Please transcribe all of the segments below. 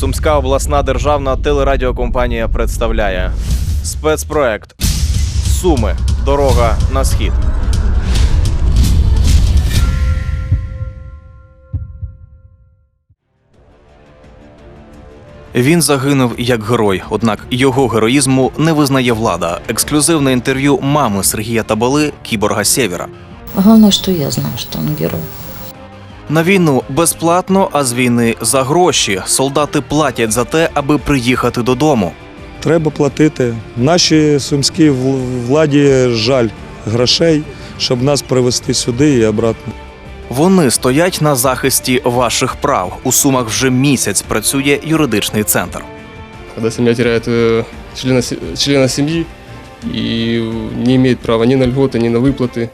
Сумська обласна державна телерадіокомпанія представляє спецпроект Суми. Дорога на схід. Він загинув як герой, однак його героїзму не визнає влада. Ексклюзивне інтерв'ю мами Сергія Табали Кіборга Сєвєра. Главное, что я знаю, что он герой. На війну безплатно, а з війни за гроші. Солдати платять за те, аби приїхати додому. Треба платити. Нашій сумській вл- владі жаль грошей, щоб нас привезти сюди і обратно. Вони стоять на захисті ваших прав. У сумах вже місяць працює юридичний центр. когда семья теряет э, члена, се- члена семьи и не имеет права ни на льготы, ни на выплаты.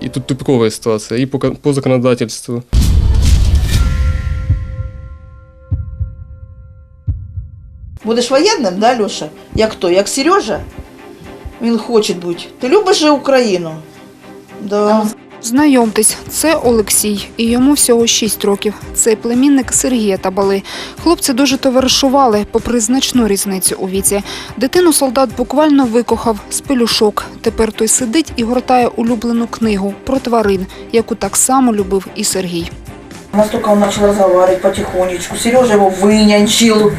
И тут тупиковая ситуация и по, по законодательству. Будеш воєнним, да, Льоша? Як хто? Як Сережа? Він хоче бути. Ти любиш Україну? Да. Знайомтесь, це Олексій, і йому всього 6 років. Це племінник Сергія Табали. Хлопці дуже товаришували, попри значну різницю у віці. Дитину солдат буквально викохав з пелюшок. Тепер той сидить і гортає улюблену книгу про тварин, яку так само любив і Сергій. Настолько он начал разговаривать потихонечку. Сережа его вынянчил,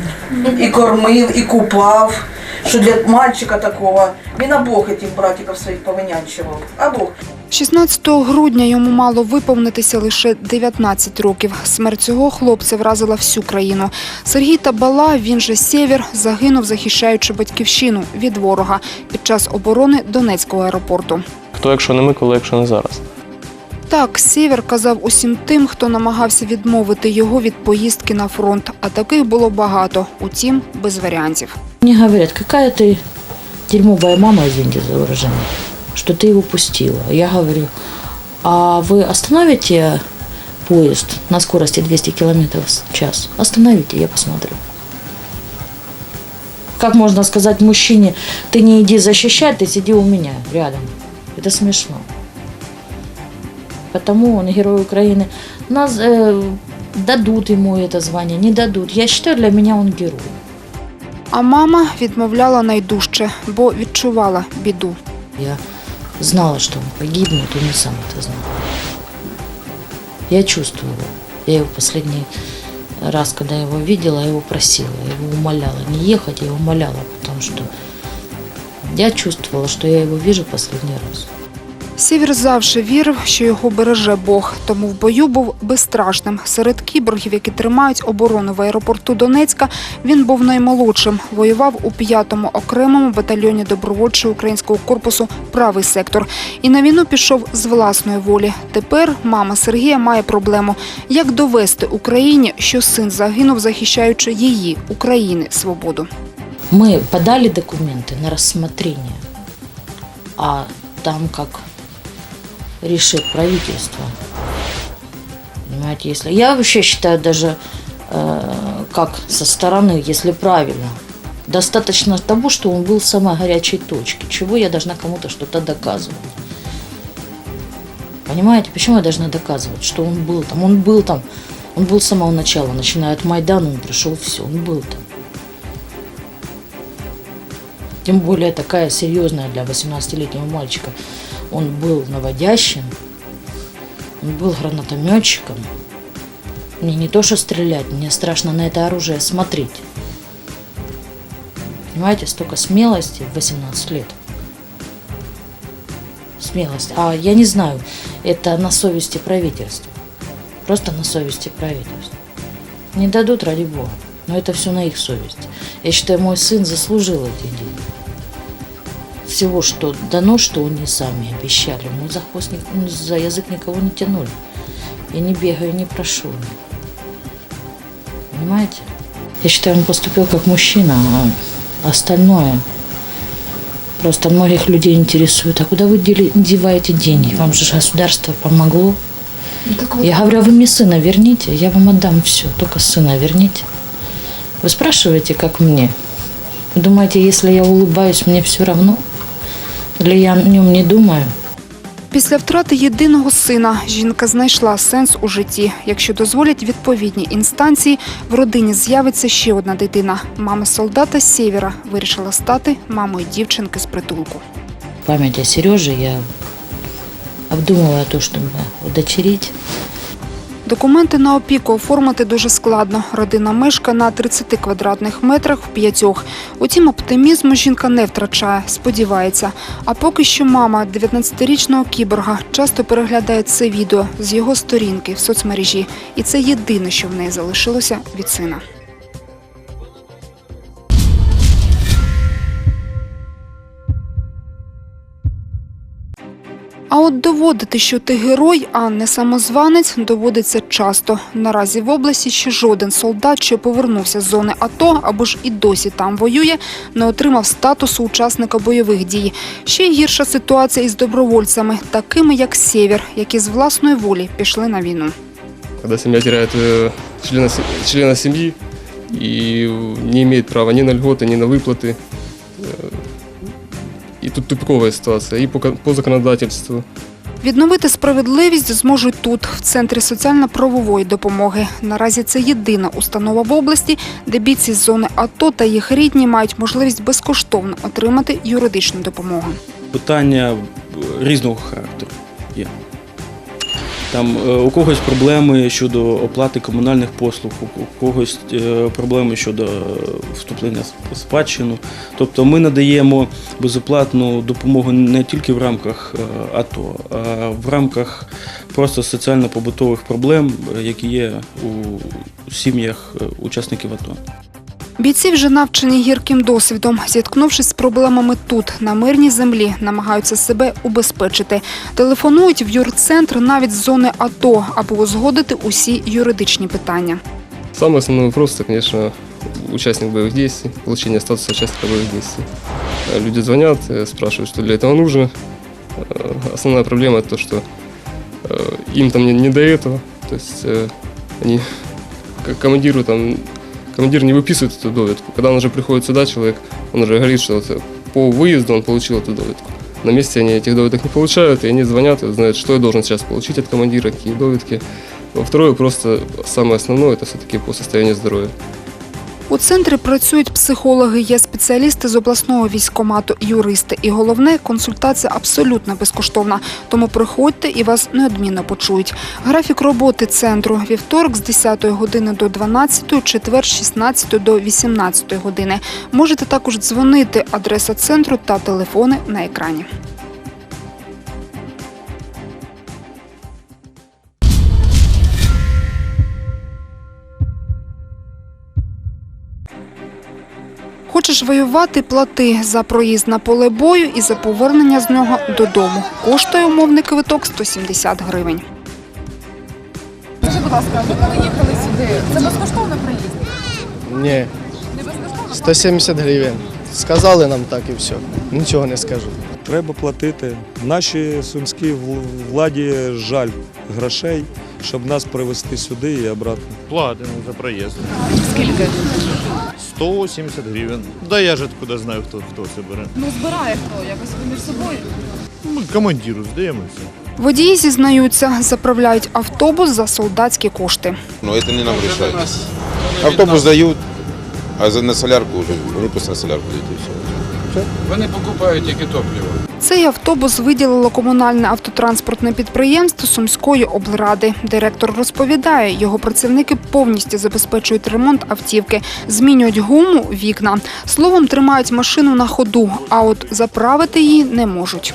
и кормил, и купав. Что для мальчика такого, він а Бог этих братиков своїх повинянчивав. А Бог. 16 грудня йому мало виповнитися лише 19 років. Смерть цього хлопця вразила всю країну. Сергій Табала, він же Сєвєр, загинув, захищаючи батьківщину від ворога під час оборони Донецького аеропорту. Хто, якщо не ми, коли, якщо не зараз? Так, Сєвєр казав усім тим, хто намагався відмовити його від поїздки на фронт. А таких було багато, утім, без варіантів. Мне говорят, какая ты дерьмовая мама, извините за выражение, что ты его пустила. Я говорю, а вы остановите поезд на скорости 200 километров в час? Остановите, я посмотрю. Как можно сказать мужчине, ты не иди защищать, ты сиди у меня рядом. Это смешно. Потому он герой Украины. Нас э, дадут ему это звание, не дадут. Я считаю, для меня он герой. А мама відмовляла найдужче, бо відчувала біду. Я знала, что он погибнет, и сам это знал. Я чувствовала. Я его последний раз, когда я его видела, я его просила, я его умоляла не ехать, я его умоляла, потому что я чувствовала, что я его вижу последний раз. Сєвєр завжди вірив, що його береже Бог, тому в бою був безстрашним. Серед кіборгів, які тримають оборону в аеропорту Донецька, він був наймолодшим. Воював у 5-му окремому батальйоні добровольчого українського корпусу Правий сектор. І на війну пішов з власної волі. Тепер мама Сергія має проблему: як довести Україні, що син загинув, захищаючи її України свободу. Мы подали документы на рассмотрение, а там как решит правительство. Понимаете, если я вообще считаю даже э, как со стороны, если правильно, достаточно того, что он был в самой горячей точке. Чего я должна кому-то что-то доказывать? Понимаете, почему я должна доказывать, что он был там? Он был там, он был с самого начала, начиная от Майдана, он пришел, все, он был там. Тем более такая серьезная для 18-летнего мальчика. Он был наводящим, он был гранатометчиком. Мне не то что стрелять, мне страшно на это оружие смотреть. Понимаете, столько смелости в 18 лет. Смелость. А я не знаю, это на совести правительства. Просто на совести правительства. Не дадут, ради бога. Но это все на их совести. Я считаю, мой сын заслужил эти деньги. Всего, что дано, что они сами обещали. Мы за хвост, ни- ну, за язык никого не тянули. Я не бегаю, не прошу. Понимаете? Я считаю, он поступил как мужчина, а остальное просто многих людей интересует. А куда вы деваете деньги? Вам же государство помогло. Я говорю, а вы мне сына верните, я вам отдам все, только сына верните. Вы спрашиваете, как мне? Вы думаете, если я улыбаюсь, мне все равно? Или я о нем не думаю? Після втрати єдиного сина жінка знайшла сенс у житті. Якщо дозволять відповідні інстанції, в родині з'явиться ще одна дитина. Мама солдата Сєвєра вирішила стати мамою дівчинки з притулку. память о Сереже я обдумывала то, чтобы удочерить. Документи на опіку оформити дуже складно. Родина мешка на 30 квадратних метрах в п'ятьох. Утім, оптимізму жінка не втрачає, сподівається. А поки що мама 19-річного кіборга часто переглядає це відео з його сторінки в соцмережі. І це єдине, що в неї залишилося від сина. А от доводити, що ти герой, а не самозванець, доводиться часто. Наразі в області ще жоден солдат, що повернувся з зони АТО або ж і досі там воює, не отримав статусу учасника бойових дій. Ще й гірша ситуація із добровольцями, такими як Сєвєр, які з власної волі пішли на війну. Когда семья теряет э, члена, се- члена семьи и не имеет права ни на льготы, ни на выплаты. И тут тупиковая ситуация и по, по законодательству. Відновити справедливість зможуть тут, в центрі соціально-правової допомоги. Наразі це єдина установа в області, де бійці з зони АТО та їх рідні мають можливість безкоштовно отримати юридичну допомогу. питання різного характеру є. Там е, у когось проблеми щодо оплати комунальних послуг, у когось е, проблеми щодо е, вступлення в спадщину. Тобто ми надаємо безоплатну допомогу не тільки в рамках АТО, а в рамках просто соціально-побутових проблем, які є у сім'ях учасників АТО. Бійці вже навчені гірким досвідом. Зіткнувшись з проблемами тут, на мирній землі, намагаються себе убезпечити. Телефонують в юрцентр навіть з зони АТО, аби узгодити усі юридичні питання. Самый основной вопрос, это, конечно, участник боевых действий, получение статуса участника боевых действий. Э, Люди звонят, э, спрашивают, что для этого нужно. Э, Основная проблема это то, что э, им там не, не до этого. То есть э, они к командиру там командир не выписывает эту доведку. Когда он уже приходит сюда, человек, он уже говорит, что вот, э, по выезду он получил эту доведку. На месте они этих доведок не получают, и они звонят и узнают, что я должен сейчас получить от командира, какие доведки. Второе, просто самое основное, это все-таки по состоянию здоровья. У центрі працюють психологи, є спеціалісти з обласного військкомату, юристи. І головне, консультація абсолютно безкоштовна. Тому приходьте і вас неодмінно почують. Графік роботи центру – вівторок з 10 години до 12, четвер з 16 до 18 години. Можете також дзвонити. Адреса центру та телефони на екрані. Хочеш воювати, плати за проїзд на поле бою і за повернення з нього додому. Коштує умовний квиток 170 гривень. Скажи, будь ласка, ви коли їхали сюди, це безкоштовний проїзд? Ні, Не безкоштовно? 170 гривень. Сказали нам так і все. Нічого не скажу. Треба платити. Нашій сумській владі жаль грошей, щоб нас привезти сюди і обратно. Платимо за проезд. Скільки? 180 гривень. Да я ж откуда знаю, хто, хто це бере. Ну збирає хто, якось між собою. Ми командиру здаємося. Водії зізнаються, заправляють автобус за солдатські кошти. Ну це не нам решать. Автобус дають, а за на солярку вже. Вони просто на солярку дают. Вони покупають тільки топливо. Цей автобус виділило комунальне автотранспортне підприємство Сумської облради. Директор розповідає, його працівники повністю забезпечують ремонт автівки, змінюють гуму, вікна. Словом, тримають машину на ходу, а от заправити її не можуть.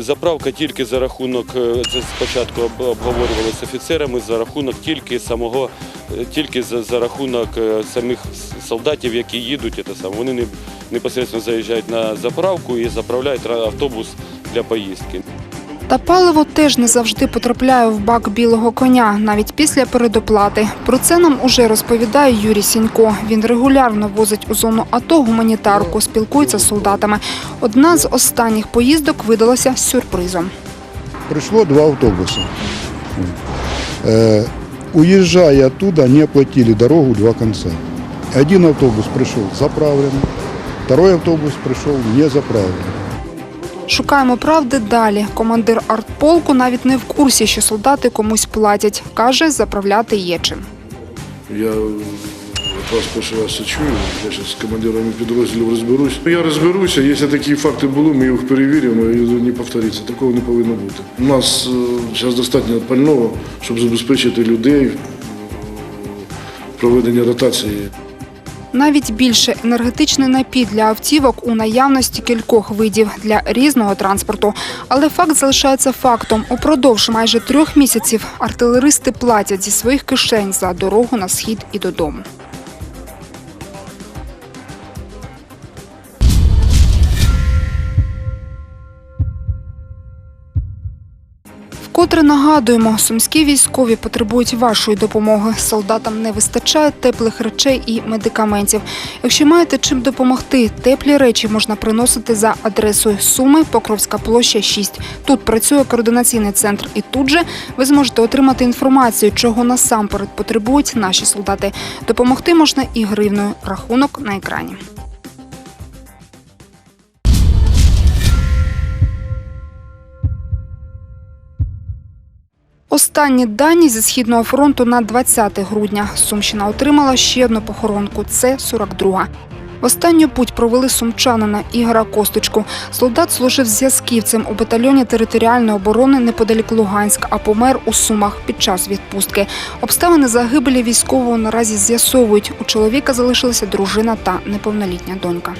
Заправка тільки за рахунок, е, це спочатку обговорювали з офіцерами, за рахунок тільки самого, е, тільки за, за рахунок е, самих солдатів, які їдуть, це саме. вони не, непосередньо заїжджають на заправку і заправляють автобус для поїздки. Та паливо теж не завжди потрапляє в бак білого коня, навіть після передоплати. Про це нам уже розповідає Юрій Сінько. Він регулярно возить у зону АТО гуманітарку, спілкується з солдатами. Одна з останніх поїздок видалася сюрпризом. Пришло два автобуса. Э, уезжая оттуда, они оплатили дорогу два конца. Один автобус пришел заправленный, второй автобус пришел не заправленный. Шукаємо правди далі. Командир артполку навіть не в курсі, що солдати комусь платять. Каже, заправляти є чим. Я вас перший раз це чую. Я зараз з командирами підрозділів розберусь. Я розберуся. Якщо такі факти були, ми їх перевіримо і не повториться. Такого не повинно бути. У нас зараз достатньо пального, щоб забезпечити людей е, проведення ротації. Навіть більше енергетичний напій для автівок у наявності кількох видів для різного транспорту. Але факт залишається фактом. Упродовж майже трьох місяців артилеристи платять зі своїх кишень за дорогу на схід і додому. Вкотре нагадуємо, сумські військові потребують вашої допомоги. Солдатам не вистачає теплих речей і медикаментів. Якщо маєте чим допомогти, теплі речі можна приносити за адресою Суми, Покровська площа 6. Тут працює координаційний центр, і тут же ви зможете отримати інформацію, чого насамперед потребують наші солдати. Допомогти можна і гривною. Рахунок на екрані. Останні дані зі східного фронту на 20 грудня. Сумщина отримала ще одну похоронку. Це 42-га. Останню путь провели сумчанина Ігора Косточку. Солдат служив зв'язківцем у батальйоні територіальної оборони неподалік Луганська, а помер у Сумах під час відпустки. Обставини загибелі військового наразі з'ясовують. У чоловіка залишилася дружина та неповнолітня донька.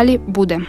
Далі буде.